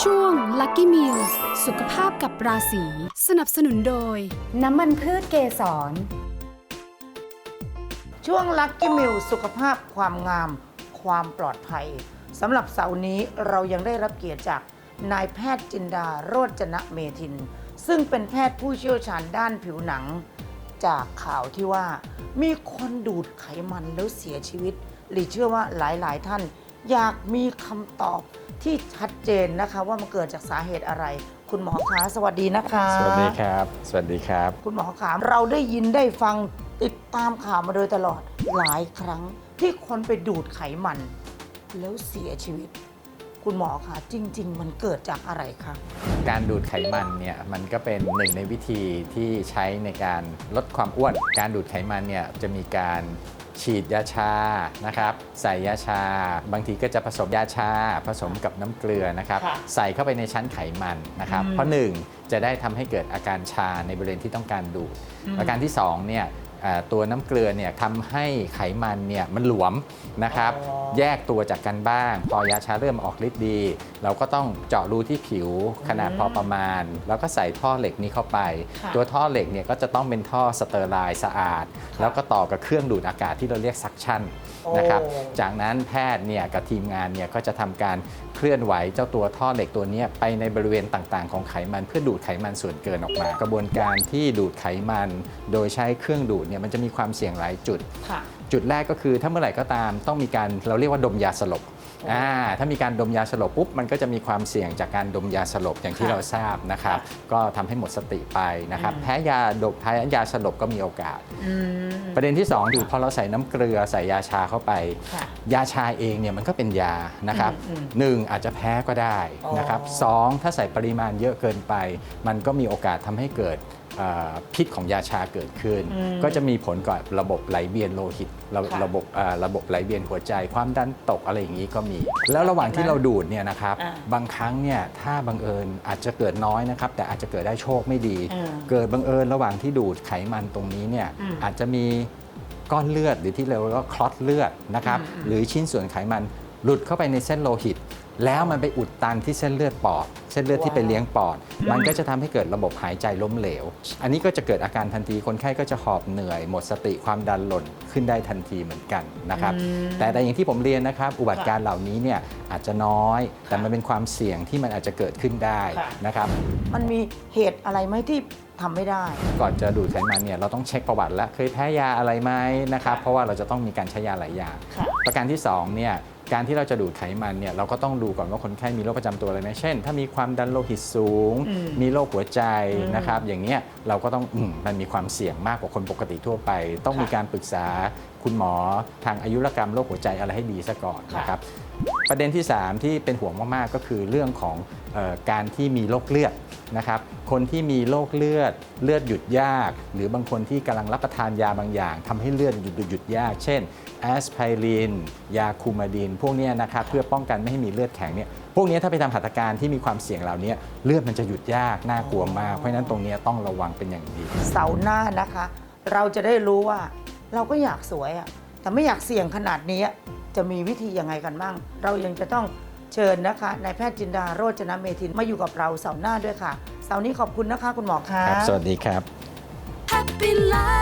ช่วง Lucky Meal สุขภาพกับราศีสนับสนุนโดย น้ำมันพืชเกสร ช่วงลั c กี้มิลสุขภาพความงาม ความปลอดภัยสำหรับเสาร์นี้เรายังได้รับเกียรติจากนายแพทย์จินดาโรจนะเมธิน ซึ่งเป็นแพทย์ผู้เชี่ยวชาญด้านผิวหนัง จากข่าวที่ว่า มีคนดูดไขมันแล้วเสียชีวิตหรือเชื่อว่าหลายๆ ท่านอยากมีคำตอบ ที่ชัดเจนนะคะว่ามันเกิดจากสาเหตุอะไร คุณหมอคะสวัสดีนะคะสวัสดีครับ สวัสดีครับ คุณหมอขามเราได้ยินได้ฟังติดตามข่าวมาโดยตลอดหลายครั้งที่คนไปดูดไขมัน แล้วเสียชีวิต คุณหมอคะจริง ๆ มันเกิดจากอะไรคะการดูดไขมันเนี่ยมันก็เป็นหนึ่งในวิธีที่ใช้ในการลดความอ้วน การดูดไขมันเนี่ยจะมีการฉีดยาชานะครับใส่ยาชา บางทีก็จะผสมยาชา ผสมกับน้ำเกลือนะครับค่ะใส่เข้าไปในชั้นไขมันนะครับอืมเพราะหนึ่งจะได้ทำให้เกิดอาการชาในบริเวณที่ต้องการดูดอาการที่สองเนี่ยเอ่อ ตัวน้ำเกลือเนี่ยทำให้ไขมันเนี่ยมันหลวมนะครับอ๋อแยกตัวจากกันบ้าง พอยาชาเริ่มออกฤทธิ์ดี เราก็ต้องเจาะรูที่ผิวขนาดพอประมาณ แล้วก็ใส่ท่อเหล็กนี้เข้าไปค่ะตัวท่อเหล็กเนี่ยก็จะต้องเป็นท่อสเตอร์ไลน์สะอาด แล้วก็ต่อกับเครื่องดูดอากาศที่เราเรียกซักชั่นนะครับโอ้จากนั้นแพทย์เนี่ยกับทีมงานเนี่ยก็จะทำการเคลื่อนไหวเจ้าตัวท่อเหล็กตัวเนี้ยไปในบริเวณต่างๆ ของไขมันเพื่อดูดไขมันส่วนเกินออกมา กระบวนการที่ดูดไขมัน โดยใช้เครื่องดูดเนี่ยมันจะมีความเสี่ยงหลายจุด ค่ะ จุดแรกก็คือถ้าเมื่อไหร่ก็ตามต้องมีการเราเรียกว่าดมยาสลบอ่าถ้ามีการดมยาสลบปุ๊บมันก็จะมีความเสี่ยงจากการดมยาสลบอย่างที่ค่ะเราทราบนะครับ ก็ทำให้หมดสติไปนะครับอืม แพ้ยาดมแพ้ยาสลบก็มีโอกาส อืมประเด็นที่2คือพอเราใส่น้ำเกลือใส่ยาชาเข้าไป ค่ะยาชาเองเนี่ยมันก็เป็นยานะครับอืมหนึ่งอาจจะแพ้ก็ได้อ๋อนะครับสองถ้าใส่ปริมาณเยอะเกินไป มันก็มีโอกาสทำให้เกิดเอ่อพิษของยาชาเกิดขึ้นอืมก็จะมีผลกับระบบไหลเวียนโลหิต ระค่ะระบบเอ่อระบบไหลเวียนหัวใจ ความดันตกอะไรอย่างนี้ก็มี แล้วระหว่างที่เราดูดเนี่ยนะครับอ่าบางครั้งเนี่ยถ้าบังเอิญอาจจะเกิดน้อยนะครับ แต่อาจจะเกิดได้โชคไม่ดีอืมเกิดบังเอิญระหว่างที่ดูดไขมันตรงนี้เนี่ยอืมอาจจะมี ก้อนเลือด หรือที่เรียกว่าคลอตเลือดนะครับอืมหรือชิ้นส่วนไขมันหลุดเข้าไปในเส้นโลหิต แล้วมันไปอุดตันที่เส้นเลือดปอด เส้นเลือดที่ไปเลี้ยงปอด มันก็จะทำให้เกิดระบบหายใจล้มเหลว อันนี้ก็จะเกิดอาการทันทีคนไข้ก็จะหอบเหนื่อย หมดสติความดันหล่นขึ้นได้ทันทีเหมือนกันนะครับอืมแต่แต่อย่างที่ผมเรียนนะครับ อุบัติการณ์เหล่านี้เนี่ยอาจจะน้อย แต่มันเป็นความเสี่ยงที่มันอาจจะเกิดขึ้นได้ค่ะนะครับ มันมีเหตุอะไรไหมที่ ทำไม่ได้ ก่อนจะดูดไขมันเนี่ยเราต้องเช็คประวัติแล้วเคยแพ้ยาอะไรไหมนะครับเพราะว่าเราจะต้องมีการใช้ยาหลายอย่าง ค่ะ ประการที่2เนี่ยการที่เราจะดูดไขมันเนี่ยเราก็ต้องดูก่อนว่าคนไข้มีโรคประจำตัวอะไรไหมเช่น ถ้ามีความดันโลหิตสูง อืมมีโรคหัวใจอืมนะครับอย่างเงี้ยเราก็ต้องอมมันมีความเสี่ยงมากกว่าคนปกติทั่วไป ต้องค่ะมีการปรึกษา คุณหมอทางอายุรกรรมโรคหัวใจอะไรให้ดีซะก่อนค่ะนะครับประเด็นที่ 3 ที่เป็นห่วงมากๆ ก็คือเรื่องของเออการที่มีโรคเลือดนะครับ คนที่มีโรคเลือดเลือดหยุดยาก หรือบางคนที่กำลังรับประทานยาบางอย่างทำให้เลือดหยุดหยุดยาก เช่นแอสไพรินยาคูมาดิน พวกเนี้ยนะครับเพื่อป้องกันไม่ให้มีเลือดแข็งเนี่ยพวกเนี้ยถ้าไปทำหัตถการที่มีความเสี่ยงเหล่านี้เลือดมันจะหยุดยากน่ากลัวมากเพราะฉะนั้นตรงเนี้ยต้องระวังเป็นอย่างดีเสาร์หน้านะคะ เราจะได้รู้ว่า เราก็อยากสวยอะแต่ไม่อยากเสี่ยงขนาดนี้จะมีวิธียังไงกันบ้าง เรายังจะต้องเชิญนะคะนายแพทย์จินดาโรจนเมธินมาอยู่กับเราเสาร์หน้าด้วยค่ะ เสาร์นี้ขอบคุณนะคะคุณหมอคะครับสวัสดีครับ Happy Life